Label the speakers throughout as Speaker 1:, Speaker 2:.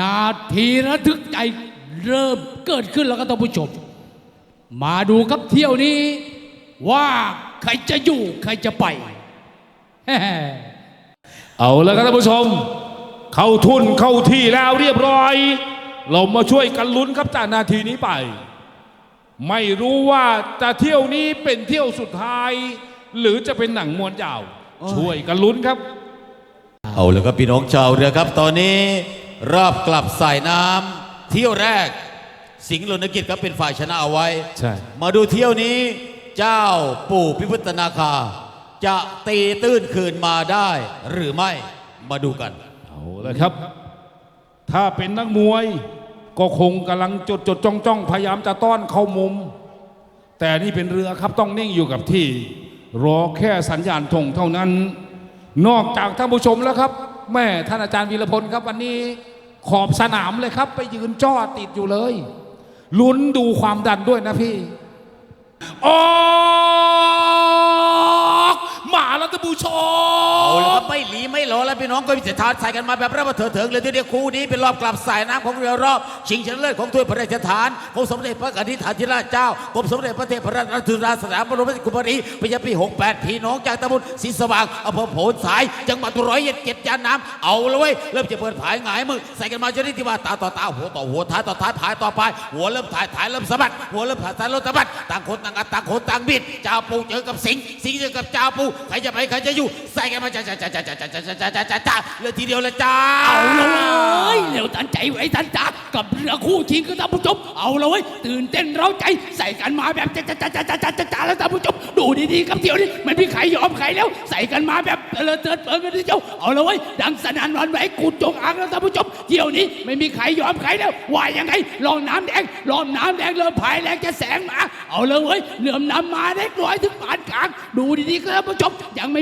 Speaker 1: นาทีระทึกใจเริ่มเกิดขึ้นแล้วก็ท่านผู้ชม มาดูครับเที่ยวนี้ ว่าใครจะอยู่ใครจะไปแฮ่
Speaker 2: เอาแล้วครับท่านผู้ชม เข้าทุนเข้าที่แล้วเรียบร้อย เรามาช่วยกันลุ้นครับจากนาทีนี้ไป ไม่รู้ว่าจะเที่ยวนี้เป็นเที่ยวสุดท้าย หรือจะเป็นหนังมวนยาว ช่วยกันลุ้นครับ
Speaker 3: เอาเลยครับพี่น้องชาวเรือครับตอนนี้ รอบกลับสายน้ำเที่ยวแรก สิงห์ลนกิจครับเป็นฝ่ายชนะเอาไว้
Speaker 2: ใช่
Speaker 3: มาดูเที่ยวนี้เจ้าปู่พิพุตนาคา จะตีตื้นคืนมาได้หรือไม่มาดูกัน
Speaker 2: เอาเลยครับ ถ้าเป็นนักมวยก็คงกำลังจดจดจ้องจ้องพยายามจะต้อนเข้ามุม แต่นี่เป็นเรือครับต้องนิ่งอยู่กับที่ รอแค่สัญญาณธงเท่านั้น นอกจากท่านผู้ชมแล้วครับ แม่ท่านอาจารย์วีรพลครับวันนี้ ขอบสนามเลยครับ ไปยืนจ้อติดอยู่เลย ลุ้นดูความดันด้วยนะพี่ออ ผู้ช
Speaker 3: เอาละ
Speaker 2: ม
Speaker 3: ครับไม่หลีไม่หลอแล้วพี่น้องก็มีเสถานใส่กันมาแบบระเบิดเถิดเถิงเลยทีเดียวคู่นี้เป็นรอบกลับสายน้ำของเรือรอบ ชิงชนะเลิศของถ้วยพระราชทานของสมเด็จพระกนิษฐาธิราชเจ้ากรมสมเด็จพระเทพรัตนราชสุดาสยามบรมราชกุมารีปีปี 68 พี่น้องจากตำบลศรีสว่างอำเภอโพนสาย จังหวัดร้อยเอ็ดเจ็ดยานน้ำเอาเลยเว้ยเริ่มจะเปิดผายหงายมือใส่กันมาจนได้ที่ว่าตาต่อตาหัวต่อหัวท้ายต่อท้ายผายต่อไปหัวเริ่มถ่ายถ่ายเริ่มสะบัดหัวเริ่มถ่ายถ่ายเริ่มสะบัดต่างคนต่างอัดต่างคนต่างบิดเจ้าปูเจอกับสิงสิงเจอกับเจ้าปูใครจะไปใครจะอยู่ ใส่กันมาจ้าจ้าจ้าจ้าจ้าจ้าจ้าจ้าจ้าจ้าจ้าเลยทีเดียวละจ้า
Speaker 1: เอาละเว้ยเร็วทันใจไว้ทันจักกับเรือคู่ชิงกับท่านผู้ชมเอาละเว้ยตื่นเต้นเร้าใจใส่กันมาแบบจ้าจ้าจ้าจ้าจ้าจ้าจ้าจ้าแล้วท่านผู้ชมดูดีๆครับเที่ยวนี้มันมีใครยอมใครแล้ว ใส่กันมาแบบเตลิดเติร์ดเปิดกันที่เจ้าเอาละเว้ยดังสนั่นหวันไหวกูจงอางแล้วท่านผู้ชมเที่ยวนี้ไม่มีใครยอมใครแล้วว่ายังไงลองน้ำแดงลองน้ำแดงเริ่มพายแรงจะแสงมาเอาเลยเว้ยเหลื่อมน้ำมาเล็กน้อยถึงปานกลางดูดีๆครับท่านผู้ชมยังไม่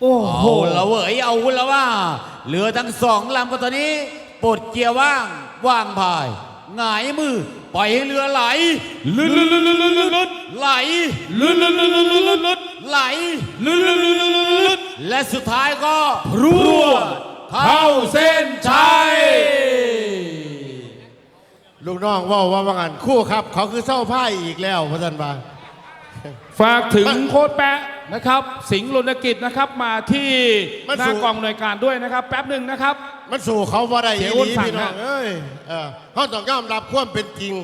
Speaker 2: โอ้โห
Speaker 3: เอาละเว้ยเอาละว่าเรือทั้งสองลำก็ตอนนี้ปลดเกียร์ว่างว่างพายหงายมือปล่อยให้เรือไหล
Speaker 2: ลุ้นลุ้นลุ้นลุ้นลุ้นลุ้น
Speaker 3: ไหล
Speaker 2: ลุ้นลุ้นลุ้นลุ้นลุ้นลุ้นลุ้น
Speaker 3: ไหล
Speaker 2: ลุ้นลุ้นลุ้นลุ้นลุ้น
Speaker 3: และสุดท้ายก็
Speaker 2: รัวเข้าเส้นชัย
Speaker 4: ลูกน้องเว่าว่าว่างันคู่ครับ เขาคือเศร้าพ่ายอีกแล้วพระท่านว่า
Speaker 2: ฝากถึงโค้ดแปะ นะครับ สิงห์ลนกิจนะครับมาที่
Speaker 4: มัน
Speaker 2: หน้า
Speaker 4: สู่
Speaker 2: กองหน่วยการด้วยนะครับ แป๊บหนึ่งนะครับ
Speaker 4: มันสู่เขาว่าได้
Speaker 2: เสี
Speaker 4: อี
Speaker 2: ย
Speaker 4: ห
Speaker 2: อ้วน
Speaker 4: ลี
Speaker 2: สั่ง
Speaker 4: พี่น้อง
Speaker 2: ฮะ
Speaker 4: เอ้ยเออเขาต้องยอมรับความเป็นจริง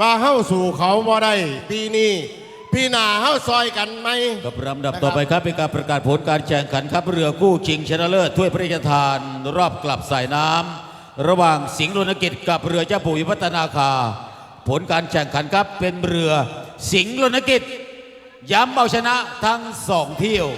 Speaker 4: ว่าเฮาสู่เขาว่าได้ปีนี้พี่หนาเฮาซอยกันไหม
Speaker 3: กับลำดับต่อไปครับเป็นการประกาศผลการแข่งขันครับเรือกู้ชิงชนะเลิศถ้วยพระราชทาน รอบกลับสายน้ำระหว่างสิงห์ลนกิจกับเรือเจ้าปู่วิพัฒนาคา ผลการแข่งขันครับเป็นเรือสิงห์ลนกิจ ย้ำเอาชนะทั้งสองเที่ยว